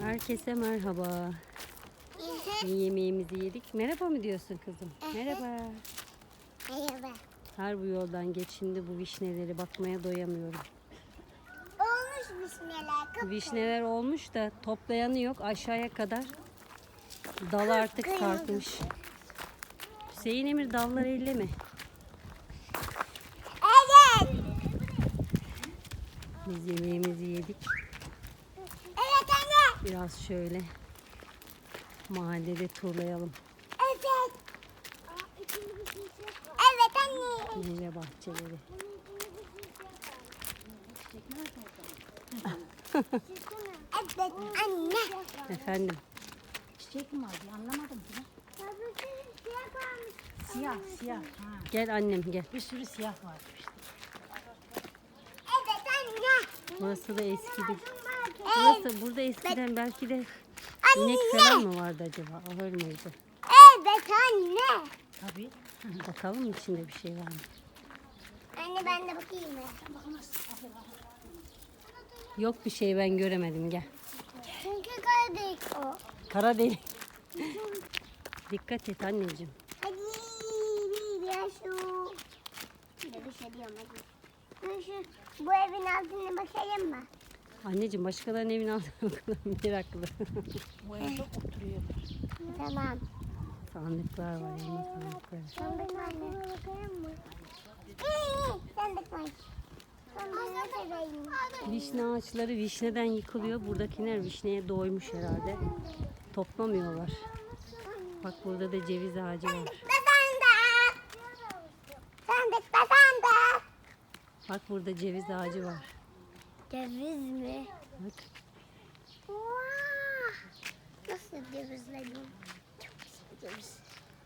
Herkese merhaba. Yemeğimizi yedik. Merhaba mı diyorsun kızım? Merhaba. Merhaba. Her bu yoldan geçindi bu vişneleri bakmaya doyamıyorum. Olmuş vişneler. Kıp Vişneler olmuş da toplayanı yok aşağıya kadar. Dal artık sarkmış. Hüseyin Emir dalları elleme. Evet. Biz yemeğimizi yedik. Biraz şöyle mahallede turlayalım. Evet. Evet anne. Meyve bahçeleri. Evet anne. Efendim Çiçek mi vardı anlamadım ki. Siyah siyah. Ha. gel annem gel. Bir sürü siyah var işte. Evet anne. Burası da eski bir. Burası burada eskiden belki de inek falan mı vardı acaba? Ahır mıydı? Evet anne. Tabii. Bakalım içinde bir şey var mı? Anne ben de bakayım mı? Yok bir şey ben göremedim gel. Çünkü kaydık o. Kara delik. Dikkat et anneciğim. Hadi ya şu. Bir de bir şey diyorum hadi. Şu, bu evin altına bakayım mı? Anneciğim başkalarının aldığına bakalım meraklı. Bu evde oturuyorlar. Tamam. Sandıklar var elma sandıkları. Sandık var mı? sandık var. Vişne ağaçları vişneden yıkılıyor. Buradakiler vişneye doymuş herhalde. Toplamıyorlar. Bak burada da ceviz ağacı var. Sandıkta sandık. Sandıkta sandık. Bak burada ceviz ağacı var. Ceviz mi? Bak. Vaa! Nasıl cevizledim? Çok güzel ceviz.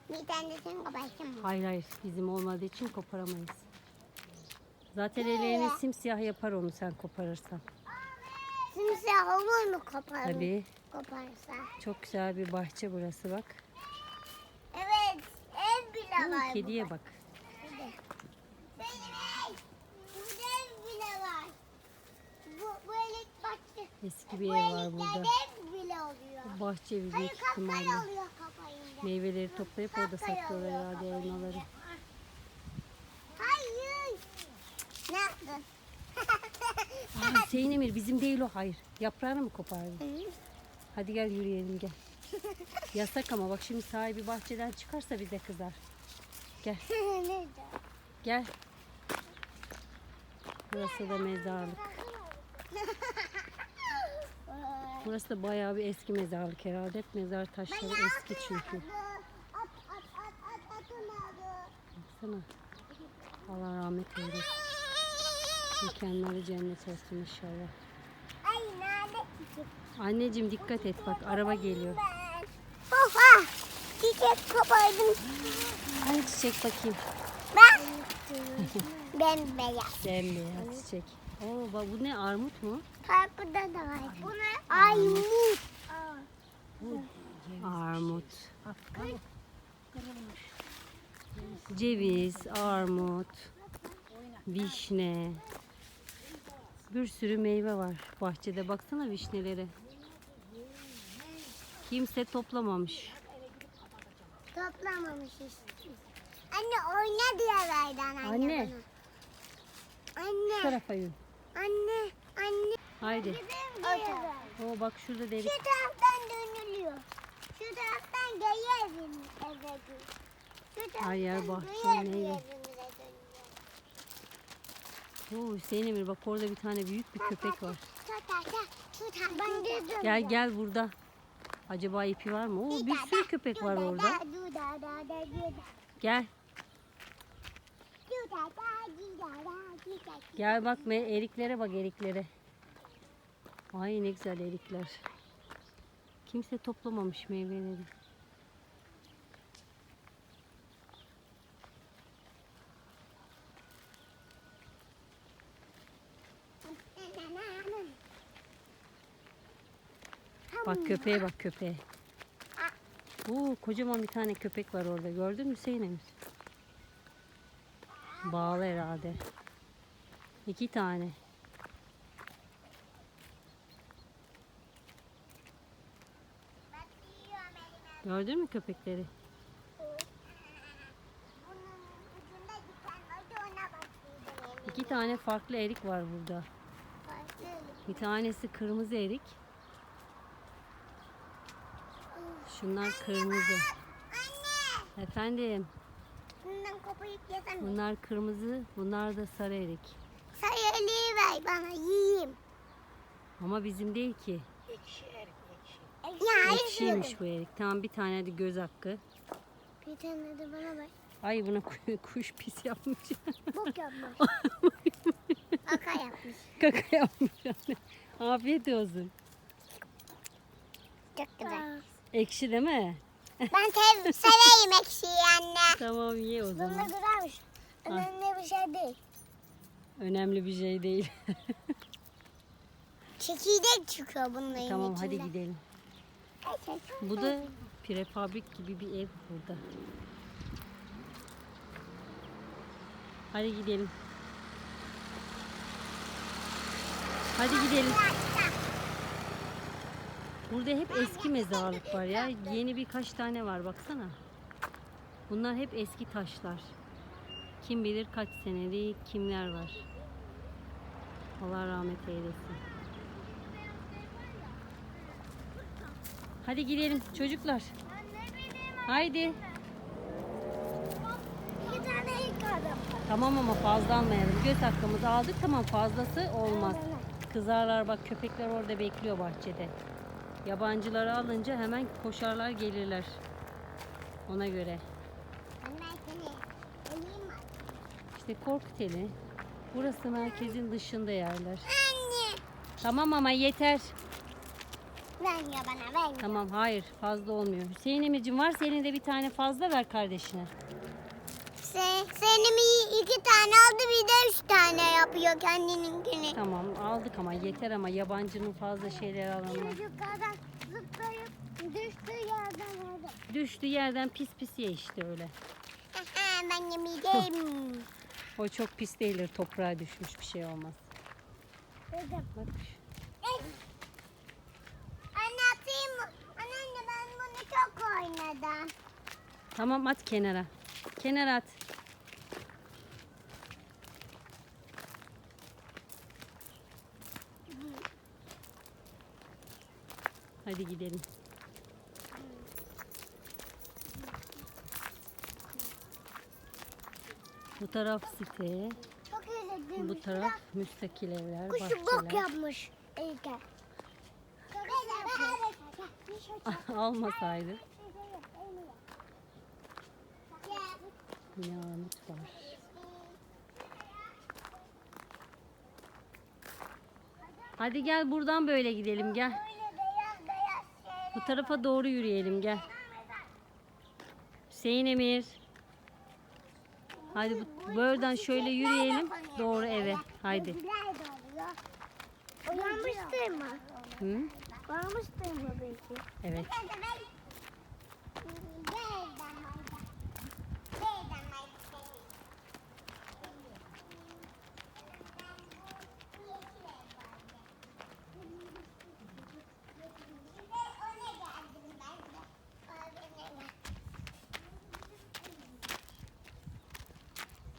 Bir tane sen kaparsın mı? Hayır hayır bizim olmadığı için koparamayız. Zaten ellerini simsiyah yapar onu sen koparırsan. Simsiyah olur mu koparım? Tabii. Koparsa. Çok güzel bir bahçe burası bak. Evet, ev bile Oo, var. kediye bak. Benim ev. Burada ev bile var. Bu, bu elik bahçe. Eski bir ev var burada. Bahçe evi Hayır büyük ihtimalle. Meyveleri toplayıp orada saklıyorlar herhalde elmaları. Hayır. Ne yaptın? Aa, Hüseyin Emir bizim değil o hayır. Yaprağını mı kopardın? Hadi gel yürüyelim gel. Yasak ama bak şimdi sahibi bahçeden çıkarsa bize kızar. Gel gel. Burası da mezarlık. Burası da bayağı bir eski mezarlık herhalde. Hep mezar taşları eski çünkü. Baksana. Allah rahmet eylesin. Mekanları cennet olsun inşallah. Anneciğim dikkat et bak araba geliyor. Ben. Baba çiçek kopardım. Hangi çiçek bakayım? Ben. ben beyaz. Bembeyaz çiçek. Oo bak bu ne armut mu? Karpuda da var. Bu ne? Armut. Armut. Ceviz, armut, vişne. Bir sürü meyve var bahçede. Baksana vişnelere. Kimse toplamamış. Toplamamışız. Anne oyna diye verdi anne. Anne. bana. Şu Anne. tarafa yürü. Anne. Anne. Haydi. O taraf. Oo bak şurada delik. Şu taraftan dönülüyor. Şu taraftan geri evim eve. Şu taraftan Her yer bahçe, dönüyor. Oo Hüseyin Emir bak orada bir tane büyük bir köpek var. Gel gel burada. Acaba ipi var mı? Oo bir sürü köpek var orada. Gel. Gel bak me eriklere bak eriklere. Ay ne güzel erikler. Kimse toplamamış meyveleri. Bak köpeğe bak köpeğe. Oo kocaman bir tane köpek var orada. Gördün mü Hüseyin Emir? Bağlı herhalde. İki tane. Gördün mü köpekleri? İki tane farklı erik var burada. Bir tanesi kırmızı erik. Şunlar kırmızı. Efendim, Bundan kopayıp yesem bunlar kırmızı, bunlar da sarı erik. Sayılığı ver bana yiyeyim. Ama bizim değil ki. Ekşi erik ekşi. Ya Ekşiymiş bu erik. Tamam bir tane de göz hakkı. Bir tane de bana ver. Ay buna ku- kuş pis yapmış. Bok yapmış. Kaka yapmış. Kaka yapmış anne. Afiyet olsun. Çok güzel. Ekşi değil mi? Ben sev seveyim ekşiyi anne. Tamam ye o Bunlar zaman. güzelmiş. Önemli bir şey değil. Önemli bir şey değil. Çekirdek çıkıyor bunların tamam içinden. hadi gidelim. Bu da prefabrik gibi bir ev burada. Hadi gidelim. Hadi gidelim. Burada hep eski mezarlık var ya. Yeni birkaç tane var baksana. Bunlar hep eski taşlar. Kim bilir kaç senelik kimler var. Allah rahmet eylesin. Hadi gidelim çocuklar. Haydi. Tamam ama fazla almayalım. Göz hakkımızı aldık tamam fazlası olmaz. Kızarlar bak köpekler orada bekliyor bahçede. Yabancıları alınca hemen koşarlar gelirler. Ona göre. İşte Korkuteli. Burası merkezin dışında yerler. Anne. Tamam ama yeter. Ver ya bana ver. Tamam hayır fazla olmuyor. Hüseyin Emir'cim varsa elinde bir tane fazla ver kardeşine. Sen, senin iki tane aldı bir de üç tane yapıyor kendininkini. Tamam aldık ama yeter ama yabancının fazla şeyleri alamaz. Çocuklardan zıplayıp düştüğü yerden aldı. Düştü yerden pis pis ye işte öyle. Ben yemeyeceğim. O çok pis değildir toprağa düşmüş bir şey olmaz. Dedim. Bak Anne atayım mı? Anne anne ben bunu çok oynadım. tamam at kenara. Kenara at. Hadi gidelim. Bu taraf site, Çok özledim. bu taraf müstakil evler, Kuşu bok bahçeler. yapmış. İlker. Almasaydı. Yine armut var. Hadi gel buradan böyle gidelim gel. Bu tarafa doğru yürüyelim gel. Hüseyin Emir. Hadi bu, buradan şöyle yürüyelim doğru eve. Haydi. Uyanmıştır mı? Hı? Uyanmıştır mı belki? Evet.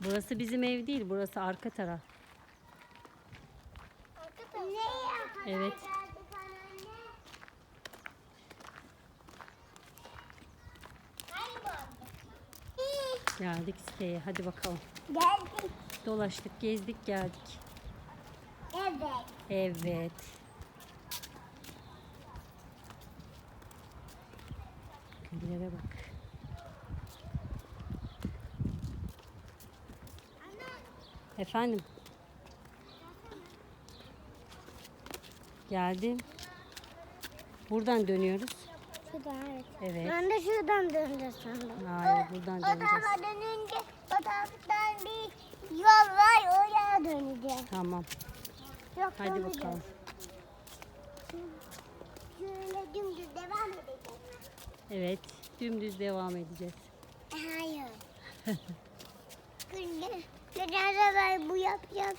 Burası bizim ev değil, burası arka taraf. Evet. Geldik siteye. Hadi bakalım. Geldik. Dolaştık, gezdik, geldik. Evet. Evet. Güllere bak. Efendim? Geldim. Buradan dönüyoruz. Şuradan evet. Evet. Ben de şuradan döneceğiz sandım. Hayır, buradan o döneceğiz. tarafa dönünce o taraftan bir yol var oraya döneceğiz. Tamam. Yok Hadi döneceğiz. bakalım. Şöyle dümdüz devam edeceğiz. Evet. Dümdüz devam edeceğiz. Hayır. Günde geçen sefer bu yap yap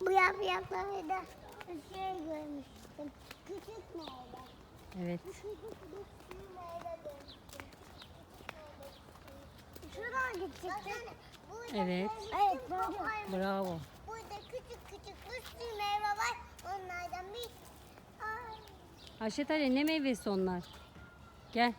bu yap yaplarda bir şey görmüştüm. Küçük meyve. Evet. Şuradan gidecektik. Evet. Evet böyle. Bravo. Burada küçük küçük bir sürü meyve var. Onlardan bir... Ay. Ayşe Tale ne meyvesi onlar? Gel.